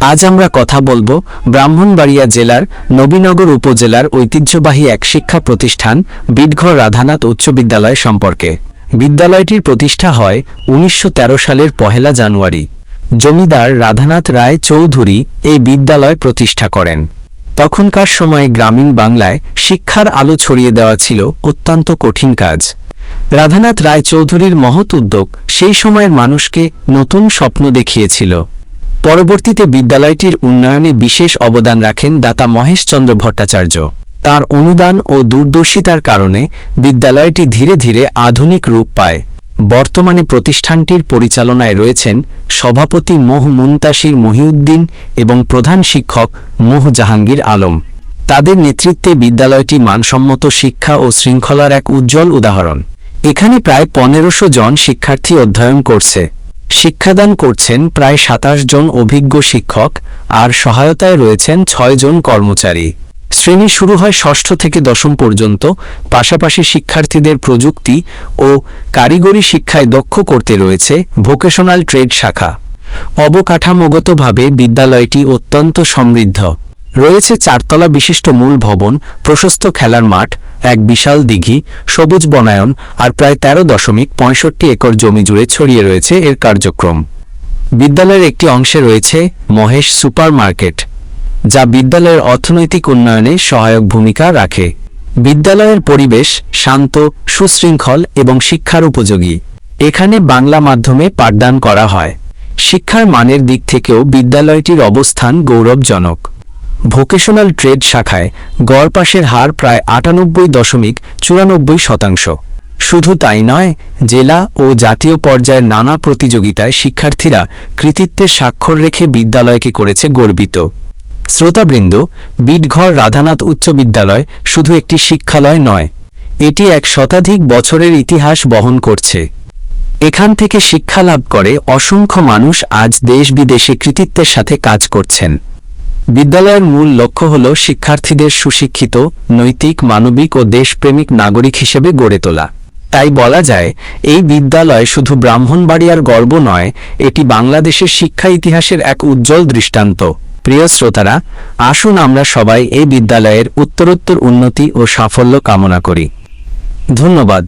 আজ আমরা কথা বলব ব্রাহ্মণবাড়িয়া জেলার নবীনগর উপজেলার ঐতিহ্যবাহী এক শিক্ষা প্রতিষ্ঠান বিটঘর রাধানাথ উচ্চ বিদ্যালয় সম্পর্কে। বিদ্যালয়টির প্রতিষ্ঠা হয় উনিশশো তেরো সালের পহেলা জানুয়ারি। জমিদার রাধানাথ রায় চৌধুরী এই বিদ্যালয় প্রতিষ্ঠা করেন। তখনকার সময়ে গ্রামীণ বাংলায় শিক্ষার আলো ছড়িয়ে দেওয়া ছিল অত্যন্ত কঠিন কাজ। রাধানাথ রায় চৌধুরীর মহৎ উদ্যোগ সেই সময়ের মানুষকে নতুন স্বপ্ন দেখিয়েছিল। পরবর্তীতে বিদ্যালয়টির উন্নয়নে বিশেষ অবদান রাখেন দাতা মহেশচন্দ্র ভট্টাচার্য। তার অনুদান ও দূরদর্শিতার কারণে বিদ্যালয়টি ধীরে ধীরে আধুনিক রূপ পায়। বর্তমানে প্রতিষ্ঠানটির পরিচালনায় রয়েছেন সভাপতি মোহ মুন্তাসির মহিউদ্দিন এবং প্রধান শিক্ষক মোহ জাহাঙ্গীর আলম। তাদের নেতৃত্বে বিদ্যালয়টি মানসম্মত শিক্ষা ও শৃঙ্খলার এক উজ্জ্বল উদাহরণ। এখানে প্রায় পনেরোশো জন শিক্ষার্থী অধ্যয়ন করছে। শিক্ষাদান করছেন প্রায় সাতাশ জন অভিজ্ঞ শিক্ষক আর সহায়তায় রয়েছেন ছয় জন কর্মচারী। শ্রেণি শুরু হয় ষষ্ঠ থেকে দশম পর্যন্ত, পাশাপাশি শিক্ষার্থীদের প্রযুক্তি ও কারিগরি শিক্ষায় দক্ষ করতে রয়েছে ভোকেশনাল ট্রেড শাখা। অবকাঠামোগতভাবে বিদ্যালয়টি অত্যন্ত সমৃদ্ধ। রয়েছে চারতলা বিশিষ্ট মূল ভবন, প্রশস্ত খেলার মাঠ এক বিশাল দিঘি, সবুজ বনায়ন আর প্রায় তেরো দশমিক পঁয়ষট্টি একর জমি জুড়ে ছড়িয়ে রয়েছে এর কার্যক্রম। বিদ্যালয়ের একটি অংশে রয়েছে মহেশ সুপার মার্কেট যা বিদ্যালয়ের অর্থনৈতিক উন্নয়নে সহায়ক ভূমিকা রাখে। বিদ্যালয়ের পরিবেশ শান্ত, সুশৃঙ্খল এবং শিক্ষার উপযোগী। এখানে বাংলা মাধ্যমে পাঠদান করা হয়। শিক্ষার মানের দিক থেকেও বিদ্যালয়টির অবস্থান গৌরবজনক। ভোকেশনাল ট্রেড শাখায় গড় পাশের হার প্রায় আটানব্বই দশমিক চুরানব্বই শতাংশ। শুধু তাই নয়, জেলা ও জাতীয় পর্যায়ের নানা প্রতিযোগিতায় শিক্ষার্থীরা কৃতিত্বের স্বাক্ষর রেখে বিদ্যালয়কে করেছে গর্বিত। শ্রোতাবৃন্দ বিটঘর রাধানাথ উচ্চ বিদ্যালয় শুধু একটি শিক্ষালয় নয়, এটি এক শতাধিক বছরের ইতিহাস বহন করছে। এখান থেকে শিক্ষা লাভ করে অসংখ্য মানুষ আজ দেশ বিদেশে কৃতিত্বের সাথে কাজ করছেন। বিদ্যালয়ের মূল লক্ষ্য হল শিক্ষার্থীদের সুশিক্ষিত, নৈতিক, মানবিক ও দেশপ্রেমিক নাগরিক হিসেবে গড়ে তোলা। তাই বলা যায়, এই বিদ্যালয় শুধু ব্রাহ্মণবাড়িয়ার গর্ব নয়, এটি বাংলাদেশের শিক্ষা ইতিহাসের এক উজ্জ্বল দৃষ্টান্ত। প্রিয় শ্রোতারা, আসুন আমরা সবাই এই বিদ্যালয়ের উত্তরোত্তর উন্নতি ও সাফল্য কামনা করি। ধন্যবাদ।